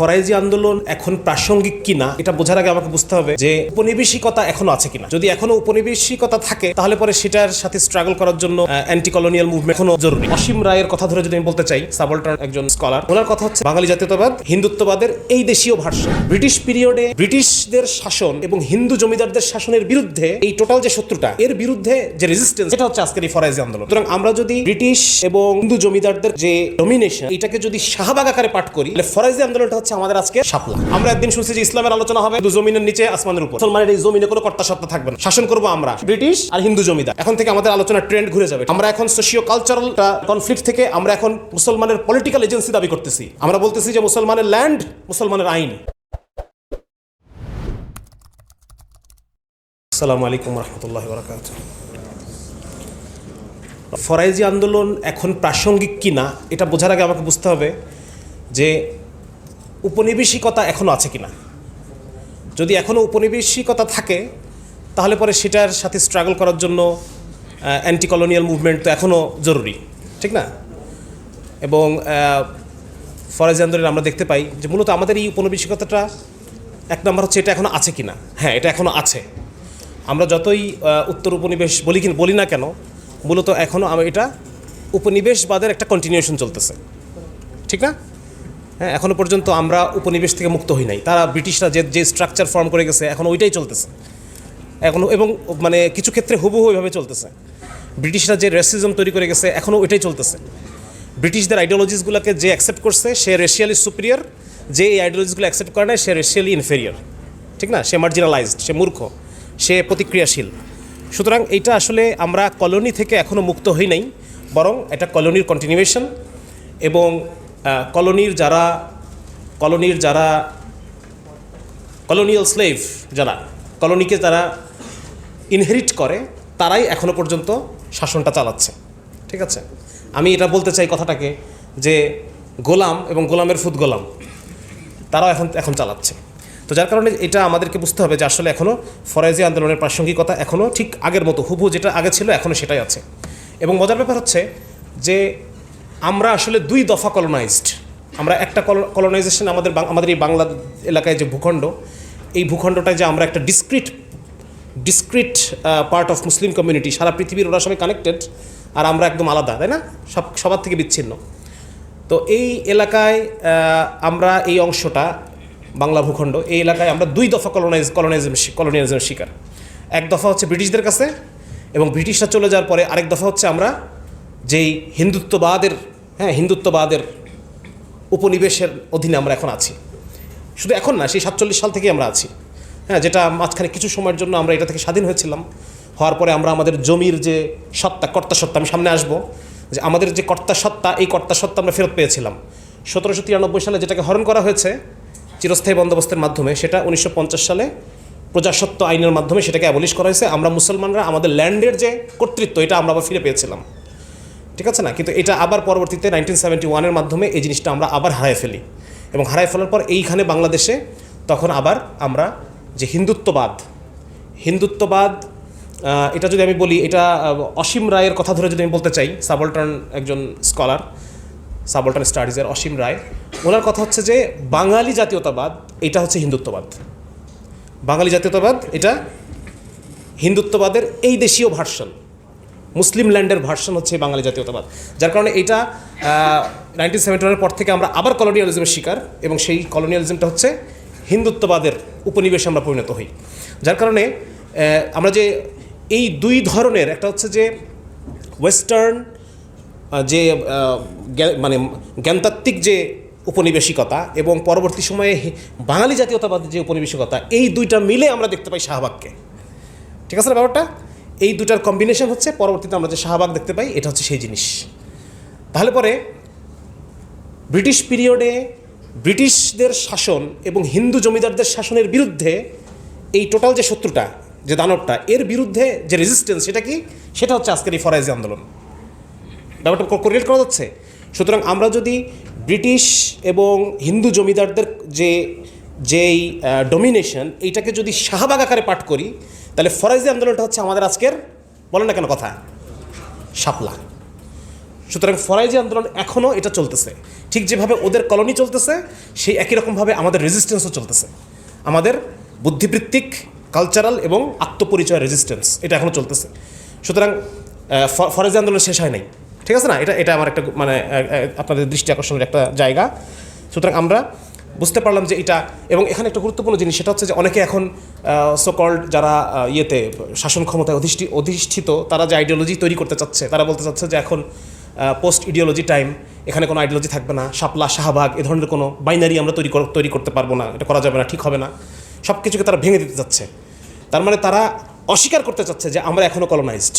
ফরাইজি আন্দোলন এখন প্রাসঙ্গিক কিনা, এটা বোঝার আগে আমাকে বুঝতে হবে যে উপনিবেশিকতা এখনও আছে কিনা। যদি এখনও উপনিবেশিকতা থাকে, তাহলে পরে সেটার সাথে স্ট্রাগল করার জন্য অ্যান্টি কলোনিয়াল মুভমেন্ট এখনও জরুরি। অসীম রায়ের কথা ধরে যদি আমি বলতে চাই, সাবল্টার একজন স্কলার ওনার কথা হচ্ছে বাঙালি জাতীয়তাবাদ, হিন্দুত্ববাদের এই দেশীয় ভাষ্য ব্রিটিশ পিরিয়ডে ব্রিটিশদের শাসন এবং হিন্দু জমিদারদের শাসনের বিরুদ্ধে এই টোটাল যে শত্রুটা, এর বিরুদ্ধে যে রেজিস্ট্যান্স এটা হচ্ছে আজকের এই ফরাইজি আন্দোলন। সুতরাং আমরা যদি ব্রিটিশ এবং হিন্দু জমিদারদের যে ডমিনেশন এটাকে যদি শাহবাগ আকারে পাঠ করি, তাহলে ফরাইজি আন্দোলনটা হচ্ছে আমাদের আজকে শাপলা। আমরা একদিন শুনছি যে ইসলামের আলোচনা হবে দু জমিনের নিচে আসমানের উপর। মুসলমানের এই জমিনে কোনো কর্তা সত্তা থাকবে না। শাসন করব আমরা, ব্রিটিশ আর হিন্দু জমিদার। এখন থেকে আমাদের আলোচনা ট্রেন্ড ঘুরে যাবে। আমরা এখন সোশিও কালচারাল কনফ্লিক্ট থেকে আমরা এখন মুসলমানের পলিটিক্যাল এজেন্সি দাবি করতেছি। আমরা বলতেছি যে মুসলমানের ল্যান্ড মুসলমানের আইন। আসসালামু আলাইকুম রহমতুল্লাহ বরকাত ফরাইজি আন্দোলন এখন প্রাসঙ্গিক কিনা, এটা বোঝার আগে আমাকে বুঝতে হবে যে উপনিবেশিকতা এখনও আছে কিনা? যদি এখনও উপনিবেশিকতা থাকে, তাহলে পরে সেটার সাথে স্ট্রাগল করার জন্য অ্যান্টি কলোনিয়াল মুভমেন্ট তো এখনও জরুরি, ঠিক না? এবং ফরাইজি আন্দোলন আমরা দেখতে পাই যে মূলত আমাদের এই উপনিবেশিকতাটা এক নম্বর হচ্ছে এটা এখনও আছে কিনা? হ্যাঁ এটা এখনও আছে। আমরা যতই উত্তর উপনিবেশ বলি কি বলি না কেন, মূলত এখনও এটা উপনিবেশবাদের একটা কন্টিনিউশন চলতেছে, ঠিক না? হ্যাঁ এখনও পর্যন্ত আমরা উপনিবেশ থেকে মুক্ত হই নাই। তারা ব্রিটিশরা যে যে স্ট্রাকচার ফর্ম করে গেছে, এখন ওইটাই চলতেছে। এখনও এবং মানে কিছু ক্ষেত্রে হুবহু ওইভাবে চলতেছে। ব্রিটিশরা যে রেসিজম তৈরি করে গেছে এখনও ওইটাই চলতেছে। ব্রিটিশদের আইডিওলজিসগুলোকে যে অ্যাকসেপ্ট করছে, সে রেশিয়ালি সুপিরিয়র যে এই আইডিওলজিসগুলো অ্যাকসেপ্ট করে না সে রেশিয়ালি ইনফেরিয়র ঠিক না? সে মার্জিনালাইজড সে মূর্খ, সে প্রতিক্রিয়াশীল। সুতরাং এইটা আসলে আমরা কলোনি থেকে এখনও মুক্ত হই নাই, বরং এটা কলোনির কন্টিনিউয়েশন এবং কলোনির যারা কলোনির যারা, কলোনিয়াল স্লেভ যারা, কলোনিকে যারা ইনহেরিট করে, তারাই এখনও পর্যন্ত শাসনটা চালাচ্ছে। ঠিক আছে? আমি এটা বলতে চাই কথাটাকে যে গোলাম এবং গোলামের ফুদ গোলাম, তারাও এখন এখন চালাচ্ছে। তো যার কারণে এটা আমাদেরকে বুঝতে হবে যে আসলে এখনও ফরাইজি আন্দোলনের প্রাসঙ্গিকতা এখনও ঠিক আগের মতো হুবু যেটা আগে ছিল এখনও সেটাই আছে। এবং মজার ব্যাপার হচ্ছে যে আমরা আসলে দুই দফা কলোনাইজড আমরা একটা কলোনাইজেশন আমাদের আমাদের এই বাংলা এলাকায় যে ভূখণ্ড, এই ভূখণ্ডটায় যে আমরা একটা discrete discrete part of Muslim community সারা পৃথিবীর ওরা সবাই কানেক্টেড আর আমরা একদম আলাদা, তাই না? সব, সবার থেকে বিচ্ছিন্ন। তো এই এলাকায় আমরা এই অংশটা, বাংলা ভূখণ্ড, এই এলাকায় আমরা দুই দফা কলোনাইজ কলোনাইজম কলোনিয়ালিজমের শিকার। এক দফা হচ্ছে ব্রিটিশদের কাছে, এবং ব্রিটিশরা চলে যাওয়ার পরে আরেক দফা হচ্ছে আমরা যেই হিন্দুত্ববাদের হ্যাঁ হিন্দুত্ববাদের উপনিবেশের অধীনে আমরা এখন আছি। শুধু এখন না, সেই সাতচল্লিশ সাল থেকে আমরা আছি। হ্যাঁ যেটা মাঝখানে কিছু সময়ের জন্য আমরা এটা থেকে স্বাধীন হয়েছিলাম। হওয়ার পরে আমরা আমাদের জমির যে সত্তা কর্তা সত্তা আমি সামনে আসব, যে আমাদের যে কর্তা সত্তা এই কর্তা সত্তা আমরা ফেরত পেয়েছিলাম। সতেরোশো তিরানব্বই সালে যেটাকে হরণ করা হয়েছে, চিরস্থায়ী বন্দোবস্তের মাধ্যমে, সেটা উনিশশো পঞ্চাশ সালে প্রজাসত্ব আইনের মাধ্যমে সেটাকে অ্যাবলিশ করা হয়েছে। আমরা মুসলমানরা, আমাদের ল্যান্ডের যে কর্তৃত্ব, এটা আমরা আবার ফিরে পেয়েছিলাম। ঠিক আছে না? কিন্তু এটা আবার পরবর্তীতে নাইনটিন সেভেন্টি ওয়ানের মাধ্যমে এই জিনিসটা আমরা আবার হারায় ফেলি। এবং হারায় ফেলার পর এইখানে বাংলাদেশে তখন আবার আমরা যে হিন্দুত্ববাদ হিন্দুত্ববাদ এটা যদি আমি বলি, এটা অসীম রায়ের কথা ধরে যদি আমি বলতে চাই, সাবলটন একজন স্কলার সাবল্টার্ন স্টাডিজের অসীম রায়, ওনার কথা হচ্ছে যে বাঙালি জাতীয়তাবাদ, এটা হচ্ছে হিন্দুত্ববাদ। বাঙালি জাতীয়তাবাদ, এটা হিন্দুত্ববাদের এই দেশীয় ভার্সন। মুসলিম ল্যান্ডের ভার্সন হচ্ছে বাঙালি জাতীয়তাবাদ। যার কারণে এটা নাইনটিন সেভেন্টি ওয়ানের পর থেকে আমরা আবার কলোনিয়ালিজমের শিকার এবং সেই কলোনিয়ালিজমটা হচ্ছে হিন্দুত্ববাদের উপনিবেশে আমরা পরিণত হই। যার কারণে আমরা যে এই দুই ধরনের, একটা হচ্ছে যে ওয়েস্টার্ন যে মানে জ্ঞানতাত্ত্বিক যে উপনিবেশিকতা এবং পরবর্তী সময়ে বাঙালি জাতীয়তাবাদের যে উপনিবেশিকতা, এই দুইটা মিলে আমরা দেখতে পাই শাহবাগকে। ঠিক আছে ব্যাপারটা? এই দুটার কম্বিনেশন হচ্ছে, পরবর্তীতে আমরা যে শাহবাগ দেখতে পাই, এটা হচ্ছে সেই জিনিস। তাহলে পরে, ব্রিটিশ পিরিয়ডে ব্রিটিশদের শাসন এবং হিন্দু জমিদারদের শাসনের বিরুদ্ধে এই টোটাল যে শত্রুটা, যে দানবটা, এর বিরুদ্ধে যে রেজিস্ট্যান্স সেটা কি? সেটা হচ্ছে আজকের এই ফরাইজি আন্দোলন। ব্যাপারটা কোরিলেট করা যাচ্ছে? সুতরাং আমরা যদি ব্রিটিশ এবং হিন্দু জমিদারদের যে যেই ডমিনেশন এইটাকে যদি শাহবাগ আকারে পাঠ করি, তাহলে ফরাইজি আন্দোলনটা হচ্ছে আমাদের আজকের, বলেন না কেন কথা? শাপলা। সুতরাং ফরাইজি আন্দোলন এখনও এটা চলতেছে। ঠিক যেভাবে ওদের কলোনি চলতেছে, সেই একই রকমভাবে আমাদের রেজিস্ট্যান্সও চলতেছে। আমাদের বুদ্ধিবৃত্তিক কালচারাল এবং আত্মপরিচয় রেজিস্ট্যান্স এটা এখনও চলতেছে। সুতরাং ফরাজি আন্দোলন শেষ হয় নাই। ঠিক আছে না? এটা এটা আমার একটা মানে আপনাদের দৃষ্টি আকর্ষণের একটা জায়গা। সুতরাং আমরা বুঝতে পারলাম যে এটা, এবং এখানে একটা গুরুত্বপূর্ণ জিনিস, সেটা হচ্ছে যে অনেকে এখন সোকল্ড যারা ইয়েতে, শাসন ক্ষমতায় অধিষ্ঠি, অধিষ্ঠিত, তারা যে আইডিওলজি তৈরি করতে চাচ্ছে, তারা বলতে চাচ্ছে যে এখন পোস্ট ইডিওলজি টাইম এখানে কোনো আইডিওলজি থাকবে না, শাপলা, শাহবাগ, এ ধরনের কোনো বাইনারি আমরা তৈরি তৈরি করতে পারব না, এটা করা যাবে না, ঠিক হবে না সব কিছুকে তারা ভেঙে দিতে চাচ্ছে। তার মানে তারা অস্বীকার করতে চাচ্ছে যে আমরা এখনও কলোনাইজড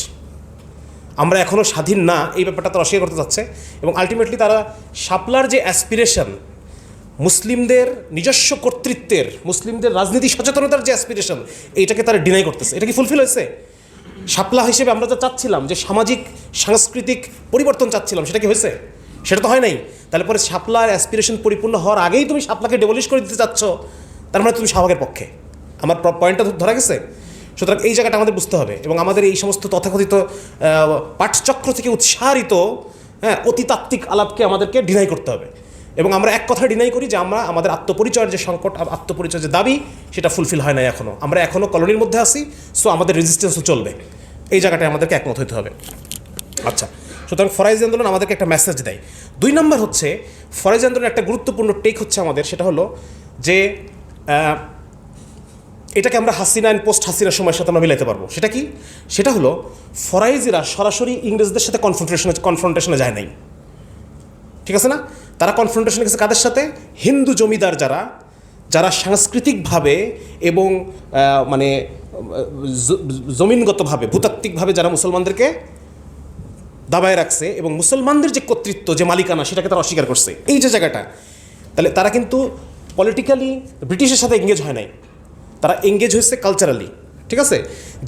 আমরা এখনও স্বাধীন না, এই ব্যাপারটা তারা অস্বীকার করতে চাচ্ছে, এবং আলটিমেটলি তারা শাপলার যে অ্যাসপিরেশন মুসলিমদের নিজস্ব কর্তৃত্বের, মুসলিমদের রাজনীতি সচেতনতার যে অ্যাসপিরেশন এইটাকে তারা ডিনাই করতেছে। এটা কি ফুলফিল হয়েছে? শাপলা হিসেবে আমরা যা চাচ্ছিলাম যে সামাজিক, সাংস্কৃতিক পরিবর্তন চাচ্ছিলাম। সেটা কি হয়েছে? সেটা তো হয় নাই। তাহলে পরে শাপলার অ্যাসপিরেশন পরিপূর্ণ হওয়ার আগেই তুমি সাপলাকে ডেমলিশ করে দিতে চাচ্ছ, তার মানে তুমি শাহবাগের পক্ষে। আমার পয়েন্টটা ধরা গেছে। সুতরাং এই জায়গাটা আমাদের বুঝতে হবে এবং আমাদের এই সমস্ত তথাকথিত পাঠচক্র থেকে উৎসাহিত হ্যাঁ অতিতাত্ত্বিক আলাপকে আমাদেরকে ডিনাই করতে হবে। এবং আমরা এক কথা ডিনাই করি যে আমরা আমাদের আত্মপরিচয়ের যে সংকট আত্মপরিচয়ের যে দাবি, সেটা ফুলফিল হয় না এখনও আমরা এখনও কলোনির মধ্যে আছি সো আমাদের রেজিস্ট্যান্সও চলবে। এই জায়গাটায় আমাদেরকে একমত হতে হবে। আচ্ছা সুতরাং ফরাইজি আন্দোলন আমাদেরকে একটা মেসেজ দেয়। দুই নম্বর হচ্ছে ফরাইজি আন্দোলনের একটা গুরুত্বপূর্ণ টেক হচ্ছে আমাদের, সেটা হলো যে এটাকে আমরা হাসিনা অ্যান্ড পোস্ট হাসিনার সময়ের সাথে আমরা মিলাইতে পারব। সেটা কি? সেটা হলো ফরাইজিরা সরাসরি ইংরেজদের সাথে কনফ্রন্টেশনে কনফ্রন্টেশনে যায় নাই। ঠিক আছে না? তারা কনফ্রন্টেশনে গেছে কাদের সাথে? হিন্দু জমিদার যারা যারা সাংস্কৃতিকভাবে এবং মানে জমিনগতভাবে, ভূতাত্ত্বিকভাবে যারা মুসলমানদেরকে দাবায় রাখছে এবং মুসলমানদের যে কর্তৃত্ব, যে মালিকানা, সেটাকে তারা অস্বীকার করছে। এই যে জায়গাটা, তাহলে তারা কিন্তু পলিটিক্যালি ব্রিটিশের সাথে এঙ্গেজ হয় নাই। তারা এঙ্গেজ হয়েছে কালচারালি ঠিক আছে?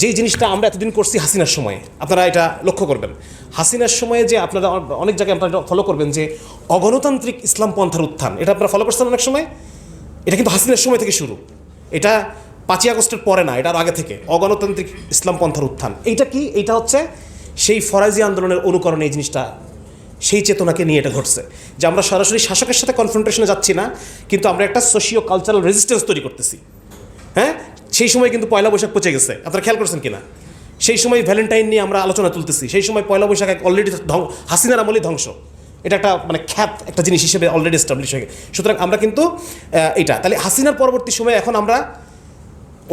যেই জিনিসটা আমরা এতদিন করছি হাসিনার সময়ে, আপনারা এটা লক্ষ্য করবেন। হাসিনার সময়ে যে আপনারা অনেক জায়গায় আপনারা ফলো করবেন যে অগণতান্ত্রিক ইসলাম পন্থার উত্থান, এটা আপনারা ফলো করছেন অনেক সময়? এটা কিন্তু হাসিনার সময় থেকে শুরু। এটা পাঁচই আগস্টের পরে না, এটা আর আগে থেকে। অগণতান্ত্রিক ইসলাম পন্থার উত্থান। এইটা কি? এইটা হচ্ছে সেই ফরাজি আন্দোলনের অনুকরণে এই জিনিসটা, সেই চেতনাকে নিয়ে এটা ঘটছে। যে আমরা সরাসরি শাসকের সাথে কনফ্রন্টেশনে যাচ্ছি না, কিন্তু আমরা একটা সোশিও কালচারাল রেজিস্ট্যান্স তৈরি করতেছি। হ্যাঁ? সেই সময় কিন্তু পয়লা বৈশাখ পচে গেছে। আপনারা খেয়াল করছেন কিনা? সেই সময় ভ্যালেন্টাইন নিয়ে আমরা আলোচনা তুলতেছি। সেই সময় পয়লা বৈশাখ এক অলরেডি হাসিনার আমলেই ধ্বংস। এটা একটা মানে খ্যাত একটা জিনিস হিসেবে অলরেডি এস্টাবলিশ হয়ে গেছে। সুতরাং আমরা কিন্তু এটা। তাহলে হাসিনার পরবর্তী সময়ে এখন আমরা,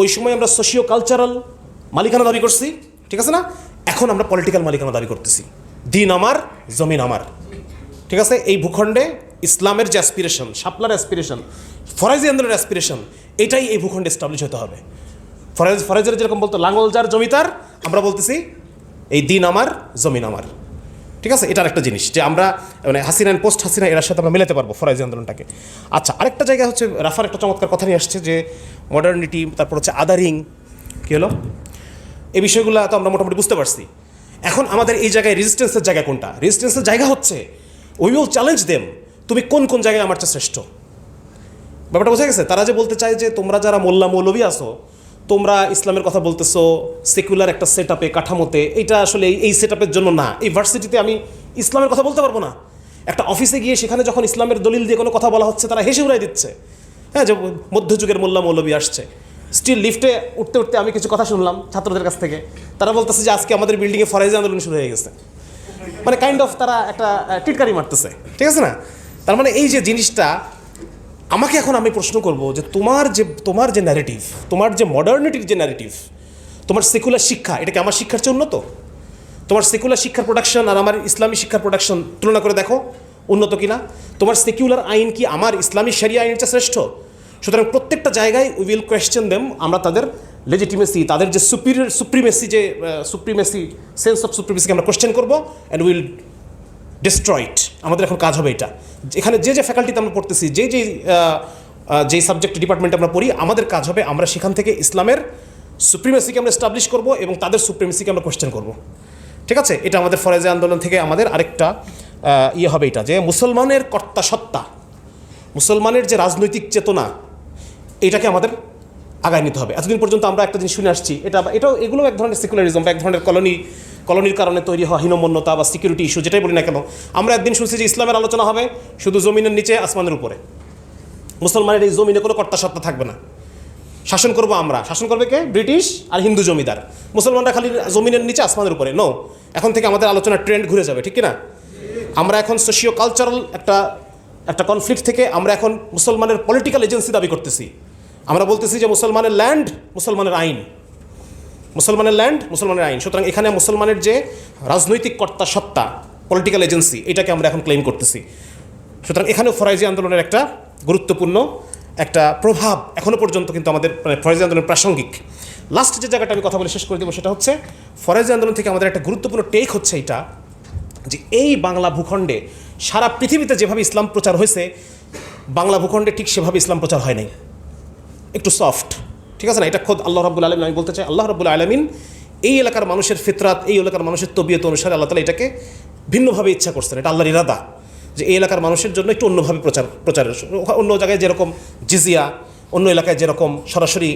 ওই সময় আমরা সোশিও কালচারাল মালিকানা দাবি করছি, ঠিক আছে না? এখন আমরা পলিটিক্যাল মালিকানা দাবি করতেছি। দিন আমার, জমিন আমার। ঠিক আছে? এই ভূখণ্ডে ইসলামের যে অ্যাসপিরেশন শাপলার অ্যাসপিরেশন ফরাইজি আন্দোলনের অ্যাসপিরেশন এটাই এই ভূখণ্ডে এস্টাবলিশ হতে হবে। ফরাইজ ফরাইজের যেরকম বলতো লাঙ্গল যার জমিতার আমরা বলতেছি, এই দিন আমার, জমিন আমার। ঠিক আছে? এটার একটা জিনিস, যে আমরা মানে হাসিনা পোস্ট হাসিনা এর সাথে আমরা মেলাতে পারব ফরাইজি আন্দোলনটাকে। আচ্ছা আরেকটা জায়গা হচ্ছে, রাফার একটা চমৎকার কথা নিয়ে আসছে, যে মডার্নিটি তারপর হচ্ছে আদারিং কী হলো? এই বিষয়গুলো তো আমরা মোটামুটি বুঝতে পারছি। এখন আমাদের এই জায়গায় রেজিস্ট্যান্সের জায়গা কোনটা? রেজিস্ট্যান্সের জায়গা হচ্ছে উই উইল চ্যালেঞ্জ দেম তুমি কোন কোন জায়গায় আমার চেয়ে শ্রেষ্ঠ? ব্যাপারটা বোঝা গেছে? তারা যে বলতে চায় যে তোমরা যারা মোল্লা মৌলবী আসো তোমরা ইসলামের কথা বলতেছো সেকুলার একটা সেট আপে কাঠামোতে, এইটা আসলে এই- সেট জন্য না। এই ভার্সিটিতে আমি ইসলামের কথা বলতে পারব না। একটা অফিসে গিয়ে সেখানে যখন ইসলামের দলিল দিয়ে কোনো কথা বলা হচ্ছে, তারা হেসে উড়াই দিচ্ছে। হ্যাঁ যে মধ্যযুগের মোল্লা মৌলবী আসছে। স্টিল লিফটে উঠতে উঠতে আমি কিছু কথা শুনলাম ছাত্রদের কাছ থেকে। তারা বলতেছে যে আজকে আমাদের বিল্ডিংয়ে ফরাইজি আন্দোলন শুরু হয়ে গেছে। মানে কাইন্ড অফ তারা একটা টিটকারি মারতেছে। ঠিক আছে না? তার মানে এই যে জিনিসটা, আমাকে এখন আমি প্রশ্ন করব যে তোমার যে তোমার যে ন্যারেটিভ তোমার যে মডার্নিটির যে ন্যারেটিভ তোমার সেকুলার শিক্ষা, এটা কি আমার শিক্ষার চেয়ে উন্নত? তোমার সেকুলার শিক্ষার প্রোডাকশন আর আমার ইসলামী শিক্ষার প্রোডাকশন তুলনা করে দেখো, উন্নত কিনা? তোমার সেকুলার আইন কি আমার ইসলামী শরিয়া আইনের চেয়ে শ্রেষ্ঠ? সুতরাং প্রত্যেকটা জায়গায় উই উইল কোয়েশ্চেন দেম আমরা তাদের লেজিটিমেসি তাদের যে সুপিরিয়র সুপ্রিমেসি যে সুপ্রিমেসি সেন্স অফ সুপ্রিমেসিকে আমরা কোয়েশ্চেন করব অ্যান্ড উইল ডিস্ট্রয়েড আমাদের এখন কাজ হবে এটা। এখানে যে যে ফ্যাকাল্টিতে আমরা পড়তেছি, যে যে যেই সাবজেক্ট ডিপার্টমেন্টে আমরা পড়ি, আমাদের কাজ হবে আমরা সেখান থেকে ইসলামের সুপ্রিমেসিকে আমরা এস্টাবলিশ করব এবং তাদের সুপ্রিমেসিকে আমরা কোয়েশ্চেন করব। ঠিক আছে? এটা আমাদের ফরাজে আন্দোলন থেকে আমাদের আরেকটা ইয়ে হবে এটা যে মুসলমানের কর্তা সত্তা, মুসলমানের যে রাজনৈতিক চেতনা, এটাকে আমাদের আগায় নিতে হবে। এতদিন পর্যন্ত আমরা একটা জিনিস শুনে আসছি, এটা এটাও এগুলো এক ধরনের সেকুলারিজম বা এক ধরনের কলোনি কলোনির কারণে তৈরি হওয়া হীনমন্যতা বা সিকিউরিটি ইস্যু যেটাই বলি না কেন, আমরা একদিন শুনছি যে ইসলামের আলোচনা হবে শুধু জমিনের নিচে, আসমানের উপরে। মুসলমানের এই জমিনে কোনো কর্তা সত্তা থাকবে না। শাসন করব আমরা। শাসন করবে কে? ব্রিটিশ আর হিন্দু জমিদার। মুসলমানরা খালি জমিনের নিচে, আসমানের উপরে। নো এখন থেকে আমাদের আলোচনার ট্রেন্ড ঘুরে যাবে, ঠিক কি না? আমরা এখন সোশিও কালচারাল একটা একটা কনফ্লিক্ট থেকে আমরা এখন মুসলমানের পলিটিক্যাল এজেন্সি দাবি করতেছি। আমরা বলতেছি যে মুসলমানের ল্যান্ড মুসলমানের আইন। মুসলমানের ল্যান্ড মুসলমানের আইন। সুতরাং এখানে মুসলমানের যে রাজনৈতিক কর্তা সত্তা পলিটিক্যাল এজেন্সি এটাকে আমরা এখন ক্লেম করতেছি। সুতরাং এখানেও ফরাইজি আন্দোলনের একটা গুরুত্বপূর্ণ একটা প্রভাব এখনও পর্যন্ত কিন্তু আমাদের মানে ফরাইজি আন্দোলন প্রাসঙ্গিক। লাস্ট যে জায়গাটা আমি কথা বলে শেষ করে দেবো সেটা হচ্ছে, ফরাইজি আন্দোলন থেকে আমাদের একটা গুরুত্বপূর্ণ টেক হচ্ছে এটা, যে এই বাংলা ভূখণ্ডে সারা পৃথিবীতে যেভাবে ইসলাম প্রচার হয়েছে, বাংলা ভূখণ্ডে ঠিক সেভাবে ইসলাম প্রচার হয় নাই। একটু সফট ঠিক আছে না? এটা খোদ আল্লাহ রাবুল আলমিন, আমি বলতে চাই আল্লাহ রাবুল আলমিন এই এলাকার মানুষের ফিতরাত, এই এলাকার মানুষের তবিয়ত অনুসারে আল্লাহ তালা এটাকে ভিন্নভাবে ইচ্ছা করছেন। এটা আল্লাহর ইরাদা যে এই এলাকার মানুষের জন্য একটু অন্যভাবে প্রচার, প্রচারের অন্য জায়গায় যেরকম জিজিয়া, অন্য এলাকায় যেরকম সরাসরি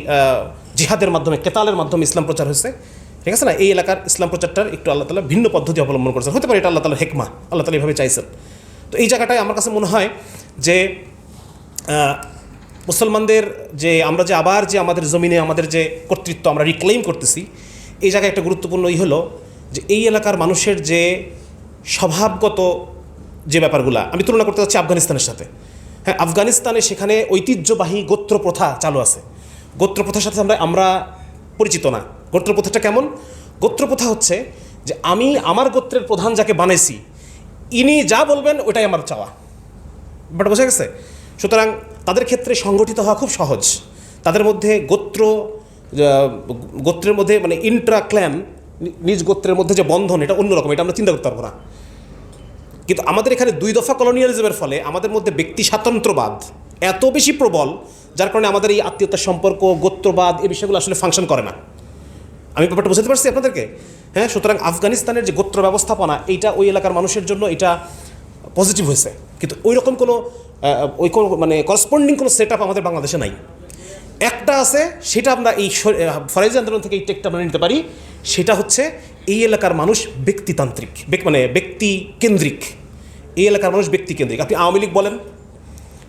জিহাদের মাধ্যমে, কেতালের মাধ্যমে ইসলাম প্রচার হয়েছে, ঠিক আছে না? এই এলাকার ইসলাম প্রচারটার একটু আল্লাহ তালা ভিন্ন পদ্ধতি অবলম্বন করেছেন। হতে পারে এটা আল্লাহ তালা হেকমা, আল্লাহ তালা এইভাবে চাইছেন। তো এই জায়গাটায় আমার কাছে মনে হয় যে মুসলমানদের যে, আমরা যে আবার যে আমাদের জমিনে আমাদের যে কর্তৃত্ব আমরা রিক্লেইম করতেছি, এই জায়গায় একটা গুরুত্বপূর্ণ ই হলো যে, এই এলাকার মানুষের যে স্বভাবগত যে ব্যাপারগুলো, আমি তুলনা করতে চাচ্ছি আফগানিস্তানের সাথে। হ্যাঁ আফগানিস্তানে সেখানে ঐতিহ্যবাহী গোত্র প্রথা চালু আছে। গোত্র প্রথার সাথে আমরা আমরা পরিচিত না। গোত্র প্রথাটা কেমন? গোত্র প্রথা হচ্ছে যে, আমি আমার গোত্রের প্রধান যাকে বানাইছি, ইনি যা বলবেন ওটাই আমার চাওয়া। বাট বোঝা গেছে? সুতরাং তাদের ক্ষেত্রে সংগঠিত হওয়া খুব সহজ। তাদের মধ্যে গোত্র গোত্রের মধ্যে মানে ইন্ট্রা ক্ল্যান নিজ গোত্রের মধ্যে যে বন্ধন, এটা অন্যরকম, এটা আমরা চিন্তা করতে পারব না। কিন্তু আমাদের এখানে দুই দফা কলোনিয়ালিজমের ফলে আমাদের মধ্যে ব্যক্তি স্বাতন্ত্র্যবাদ এত বেশি প্রবল, যার কারণে আমাদের এই আত্মীয়তার সম্পর্ক, গোত্রবাদ এই বিষয়গুলো আসলে ফাংশন করে না। আমি ব্যাপারটা বুঝতে পারছি আপনাদেরকে? হ্যাঁ সুতরাং আফগানিস্তানের যে গোত্র ব্যবস্থাপনা, এইটা ওই এলাকার মানুষের জন্য এটা পজিটিভ হয়েছে। কিন্তু ওই রকম কোনো ওই কোনো মানে করসপন্ডিং কোনো সেট আমাদের বাংলাদেশে নাই। একটা আছে, সেটা আমরা এই ফরাইজি আন্দোলন থেকে এই টেকটা আমরা নিতে পারি। সেটা হচ্ছে এই এলাকার মানুষ ব্যক্তিতান্ত্রিক মানে ব্যক্তি কেন্দ্রিক এই এলাকার মানুষ ব্যক্তি কেন্দ্রিক আপনি আওয়ামী লীগ বলেন,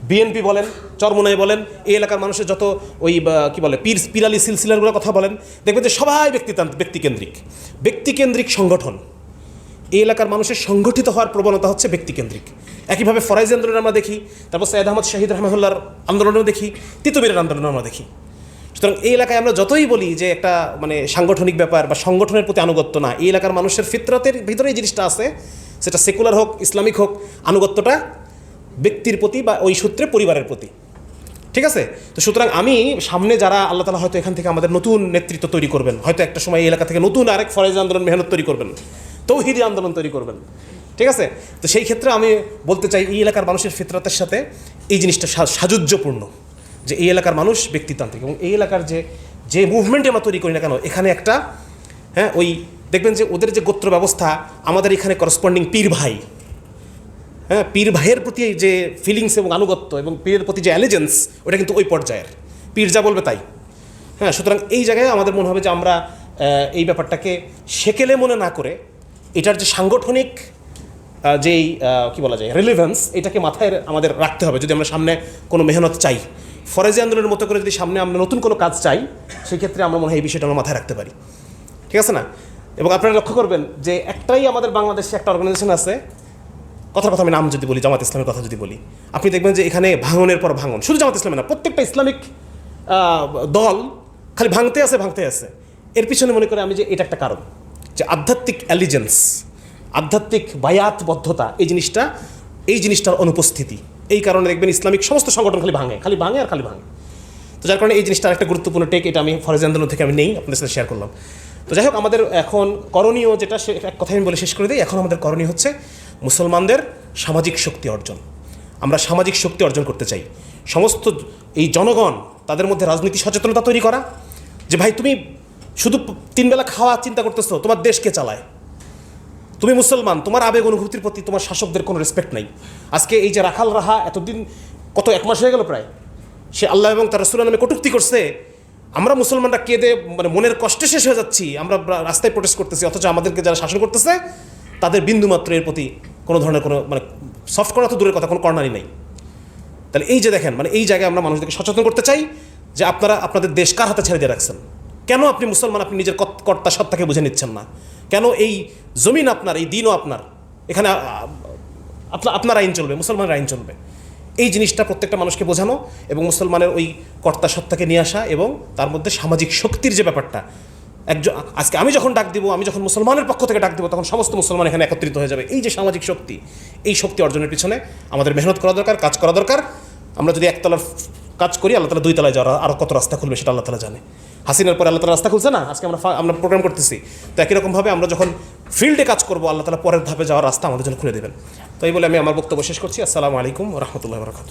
বিএনপি বলেন, চরমোনাই বলেন, এই এলাকার মানুষের যত ওই কি বলে, পীর পিরালি সিলসিলারগুলোর কথা বলেন, দেখবেন যে সবাই ব্যক্তিতান্ত্রিক, ব্যক্তিকেন্দ্রিক। ব্যক্তিকেন্দ্রিক সংগঠন। এই এলাকার মানুষের সংগঠিত হওয়ার প্রবণতা হচ্ছে ব্যক্তিকেন্দ্রিক। একইভাবে ফরাইজ আন্দোলন আমরা দেখি, তারপর সৈয়দ আহমদ শাহিদ রহমতুল্লার আন্দোলনেও দেখি তিতুমিরের আন্দোলনে আমরা দেখি। সুতরাং এই এলাকায় আমরা যতই বলি যে একটা মানে সাংগঠনিক ব্যাপার বা সংগঠনের প্রতি আনুগত্য না, এই এলাকার মানুষের ফিতরতের ভিতরে এই জিনিসটা আছে, সেটা সেকুলার হোক, ইসলামিক হোক, আনুগত্যটা ব্যক্তির প্রতি বা ওই সূত্রে পরিবারের প্রতি। ঠিক আছে? তো সুতরাং আমি সামনে যারা আল্লাহ তালা হয়তো এখান থেকে আমাদের নতুন নেতৃত্ব তৈরি করবেন, হয়তো একটা সময় এই এলাকা থেকে নতুন আরেক ফরেজ আন্দোলন মেহনত তৈরি করবেন তৌহিদি আন্দোলন তৈরি করবেন। ঠিক আছে? তো সেই ক্ষেত্রে আমি বলতে চাই, এই এলাকার মানুষের ফিতরতের সাথে এই জিনিসটা সাযুজ্যপূর্ণ যে এই এলাকার মানুষ ব্যক্তিতান্ত্রিক। এবং এই এলাকার যে যে মুভমেন্টে আমরা তৈরি করি না কেন, এখানে একটা হ্যাঁ ওই দেখবেন যে ওদের যে গোত্র ব্যবস্থা, আমাদের এখানে করসপন্ডিং পীর ভাই। হ্যাঁ পীর ভাইয়ের প্রতি যে ফিলিংস এবং আনুগত্য এবং পীরের প্রতি যে অ্যালিজেন্স ওটা কিন্তু ওই পর্যায়ের। পীর যা বলবে তাই। হ্যাঁ সুতরাং এই জায়গায় আমাদের মনে হবে যে আমরা এই ব্যাপারটাকে সেকেলে মনে না করে এটার যে সাংগঠনিক যেই কি বলা যায় রিলিভেন্স এটাকে মাথায় আমাদের রাখতে হবে। যদি আমরা সামনে কোনো মেহনত চাই ফরেজি আন্দোলনের মতো করে যদি সামনে আমরা নতুন কোনো কাজ চাই, সেক্ষেত্রে আমরা মনে হয় এই বিষয়টা আমরা মাথায় রাখতে পারি। ঠিক আছে না? এবং আপনারা লক্ষ্য করবেন যে একটাই আমাদের বাংলাদেশে একটা অর্গানাইজেশন আছে, কথার কথা আমি নাম যদি বলি, জামাত ইসলামের কথা যদি বলি। আপনি দেখবেন যে এখানে ভাঙনের পর ভাঙন, শুধু জামাত ইসলামে না, প্রত্যেকটা ইসলামিক দল খালি ভাঙতে আছে ভাঙতে আছে। এর পিছনে মনে করে আমি যে এটা একটা কারণ। যে আধ্যাত্মিক অ্যালিজেন্স আধ্যাত্মিক বায়াতবদ্ধতা, এই জিনিসটা, এই জিনিসটার অনুপস্থিতি। এই কারণে দেখবেন ইসলামিক সমস্ত সংগঠন খালি ভাঙে খালি ভাঙে আর খালি ভাঙে। তো যার কারণে এই জিনিসটা একটা গুরুত্বপূর্ণ টেক এটা আমি ফরেজ আন্দোলন থেকে আমি নেই, আপনাদের সাথে শেয়ার করলাম। তো যাই হোক, আমাদের এখন করণীয় যেটা, সে এক কথায় আমি বলে শেষ করে দিই, এখন আমাদের করণীয় হচ্ছে মুসলমানদের সামাজিক শক্তি অর্জন। আমরা সামাজিক শক্তি অর্জন করতে চাই। সমস্ত এই জনগণ, তাদের মধ্যে রাজনীতি সচেতনতা তৈরি করা। যে ভাই, তুমি শুধু তিনবেলা খাওয়া চিন্তা করতেছো, তোমার দেশকে চালায়? তুমি মুসলমান, তোমার আবেগ অনুভূতির প্রতি তোমার শাসকদের কোনো রেসপেক্ট নাই। আজকে এই যে রাখাল রাহা এতদিন, কত এক মাস হয়ে গেল প্রায়, সে আল্লাহ এবং তার রসুল্লাহ নামে কটুক্তি করছে। আমরা মুসলমানরা কেঁদে মানে মনের কষ্টে শেষ হয়ে যাচ্ছি। আমরা রাস্তায় প্রোটেস্ট করতেছি, অথচ আমাদেরকে যারা শাসন করতেছে, তাদের বিন্দুমাত্র এর প্রতি কোনো ধরনের কোনো মানে সফট করা তো দূরের কথা, কোনো কর্নারই নেই। তাহলে এই যে দেখেন মানে এই জায়গায় আমরা মানুষদেরকে সচেতন করতে চাই যে আপনারা, আপনাদের দেশ কার হাতে ছেড়ে দিয়ে রাখছেন? কেন আপনি মুসলমান? আপনি নিজের কর্তা সত্তাকে বুঝে নিচ্ছেন না। কেন এই জমিন আপনার, এই দিনও আপনার? এখানে আপনার আপনার আইন চলবে, মুসলমানের আইন চলবে। এই জিনিসটা প্রত্যেকটা মানুষকে বোঝানো এবং মুসলমানের ওই কর্তা সত্তাকে নিয়ে আসা এবং তার মধ্যে সামাজিক শক্তির যে ব্যাপারটা, একজন, আজকে আমি যখন ডাক দিব, আমি যখন মুসলমানের পক্ষ থেকে ডাক দিব, তখন সমস্ত মুসলমান এখানে একত্রিত হয়ে যাবে। এই যে সামাজিক শক্তি, এই শক্তি অর্জনের পিছনে আমাদের মেহনত করা দরকার, কাজ করা দরকার। আমরা যদি একতলার কাজ করি, আল্লাহ তালা দুই তলায় যাওয়ার আরও কত রাস্তা খুলবে সেটা আল্লাহ তালা জানে। হাসিনার পরে আল্লাহ তালা রাস্তা খুলছে না? আজকে আমরা আমরা প্রোগ্রাম করতেছি। তো একই রকমভাবে আমরা যখন ফিল্ডে কাজ করব, আল্লাহ তালা পরের ধাপে যাওয়ার রাস্তা আমাদের জন্য খুলে দেবেন। তাই বলে আমি আমার বক্তব্য শেষ করছি। আসসালামু আলাইকুম রহমতুল্লাহ বরকাত